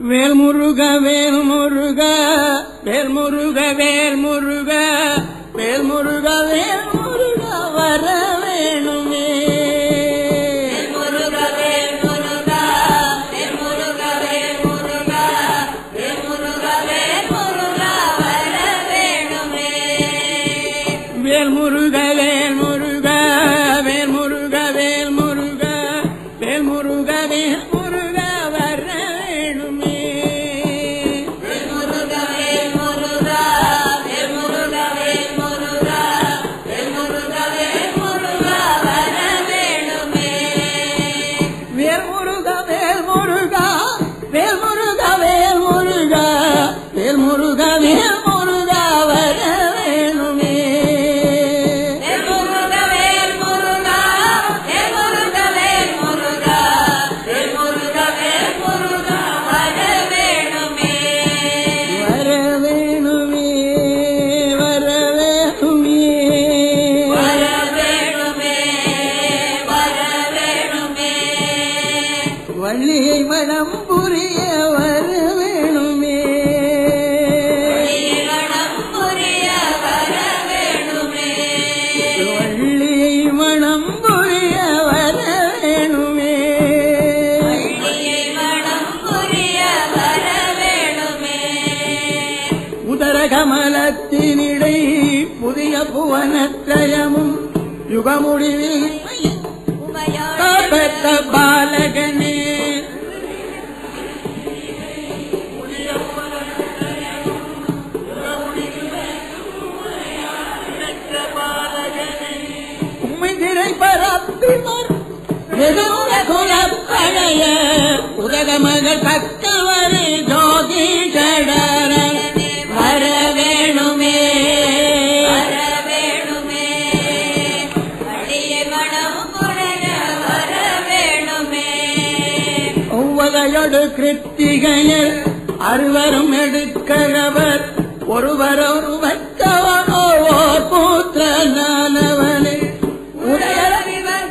வேல்முருக வேல்முருக வேல்முருக வேல்முருக வேல்முருக வேல்முருக வர வேணுமே. வேல்முருக முருகவே யுகமுடிவி தபத்த பாலகனே. உம்மிதிரை பரப்பிமர் உலக மகள் பத்து கிருத்திகையர் அறுவரும் எடுக்கிறவர். ஒருவர் ஒருவர் கவனோர் பூத்திரனானவனே உடையவிதம்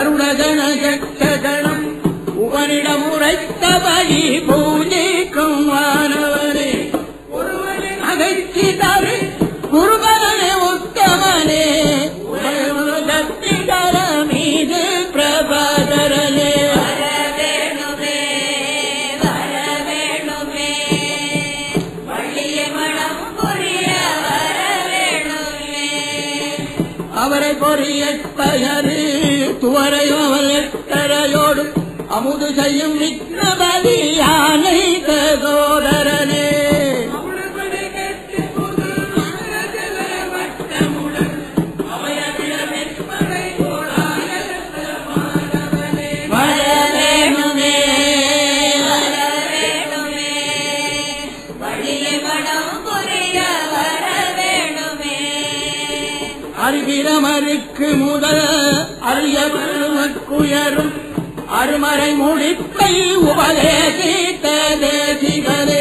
अरुणगणम् उवरिडमुरी போ அமுது செய்யும் விக்னபதி யானை சகோதரனே. அறிவிரமருக்கு முதல் அரிய பெருமக்குயரும் அருமறை மொழி உபதேசித்த தேசிகரே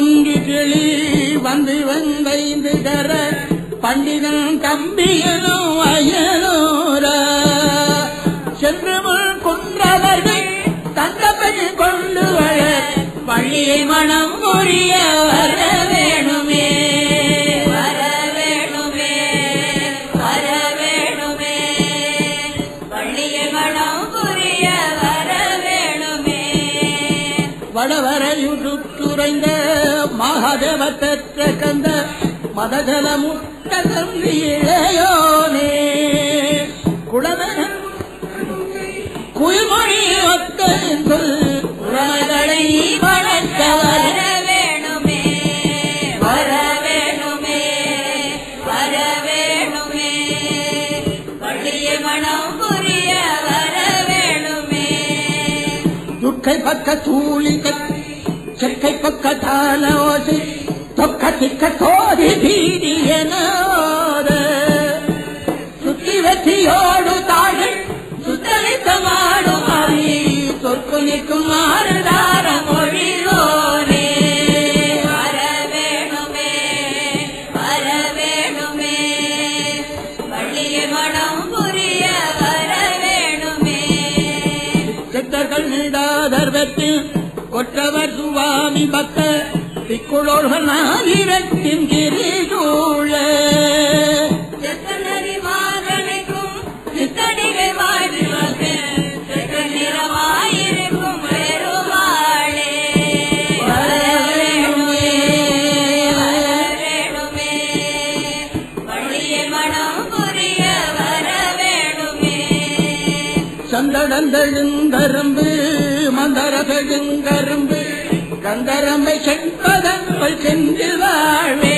ஒன்று கிளி வந்து வந்தைந்து கர பண்டிதன் தம்பியனோ அயனோர சென்று முன் குன்றவர்கள் தந்தப்பை கொண்டு பள்ளியை மனம் புரிய வரவே வடவரையுடுத்துரைந்த மகாதேவ பெற்ற கந்த மதகல முட்ட தம்பி இளையோனே குடவரன் குயில்மொழி ஒத்த உறவுகளை வளர்த்தவரே ک ٿورينار سٺي ويٺي ஒற்றவர் சுவாமி பக்த திக்குழோர்கள் நாதிரத்தின் கிரிதூழ. சந்தடந்தெழுந்தரும்பு மந்தர பெருங்கரும்பு கந்தரம்பை செண்பதங்கள் செந்தில் வாழ்வே